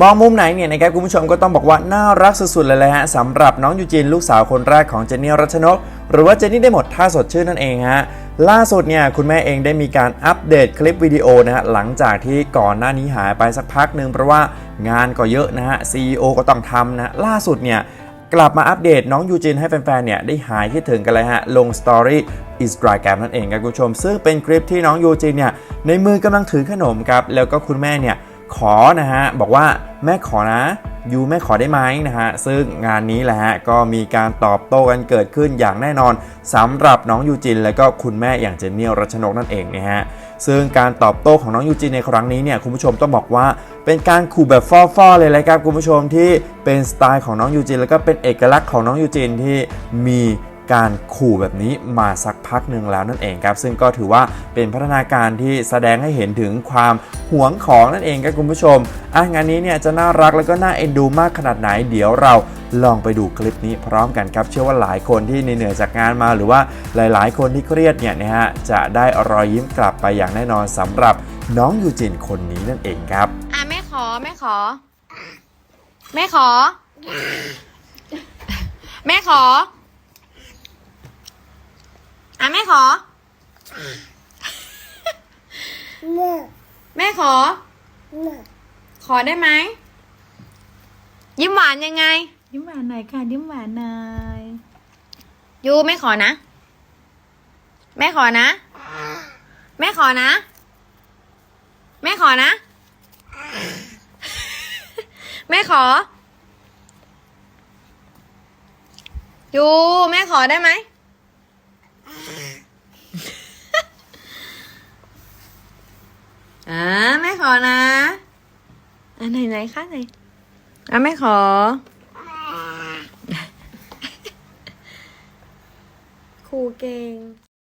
มองมุมไหนเนี่ยนะครับคุณผู้ชมก็ต้องบอกว่าน่ารักสุดๆเลยแหละฮะสำหรับน้องยูจินลูกสาวคนแรกของเจนนี่รัชนก หรือว่าเจนนี่ได้หมดท่าสดชื่นนั่นเองฮะล่าสุดเนี่ยคุณแม่เองได้มีการอัปเดตคลิปวิดีโอนะฮะหลังจากที่ก่อนหน้านี้หายไปสักพักหนึ่งเพราะว่างานก็เยอะนะฮะ CEO ก็ต้องทำนะล่าสุดเนี่ยกลับมาอัปเดตน้องยูจินให้แฟนๆเนี่ยได้หายคิดถึงกันเลยฮะลงสตอรี่อินสตาแกรมนั่นเองครับคุณผู้ชม ซึ่งเป็นคลิปที่น้องยูจินเนี่ยในมือกำลังถือขนมครับแล้วก็คุณแม่เนี่ย ขอนะฮะบอกว่าแม่ขอนะยูแม่ขอได้ไหมนะฮะซึ่งงานนี้แหละฮะก็มีการตอบโต้กันเกิดขึ้นอย่างแน่นอนสำหรับน้องยูจิน และก็คุณแม่อย่างเจนนี่รัชนกนั่นเองนะฮะซึ่งการตอบโต้ของน้องยูจินในครั้งนี้เนี่ยคุณผู้ชมต้องบอกว่าเป็นการขู่แบบฟ่อๆเลยเลยครับคุณผู้ชมที่เป็นสไตล์ของน้องยูจิน แล้วก็เป็นเอกลักษณ์ของน้องยูจินที่มี การขู่แบบนี้มาสักพักหนึ่งแล้วนั่นเองครับ ซึ่งก็ถือว่าเป็นพัฒนาการที่แสดงให้เห็นถึงความหวงของนั่นเองครับคุณผู้ชมอะงานนี้เนี่ยจะน่ารักแล้วก็น่าเอ็นดูมากขนาดไหนเดี๋ยวเราลองไปดูคลิปนี้พร้อมกันครับ เชื่อว่าหลายคนที่เหนื่อยจากงานมาหรือว่าหลายๆ คนที่เครียดเนี่ยนะฮะจะได้รอยยิ้มกลับไปอย่างแน่นอนสำหรับน้องยูจินคนนี้นั่นเองครับอะแม่ขอแม่ขอ แม่ขอ แม่ขอ อะแม่ขอ แม่ขอ ขอได้ไหม ยิ้มหวานยังไง ยิ้มหวานหน่อยค่ะ ยิ้มหวานหน่อยยูแม่ขอนะ แม่ขอนะ แม่ขอนะ แม่ขอนะ แม่ขอยูแม่ขอได้ไหม อ่าแม่ขอนะอ่าไหนไหนคะไหนอะแม่ขอ ครูเก่ง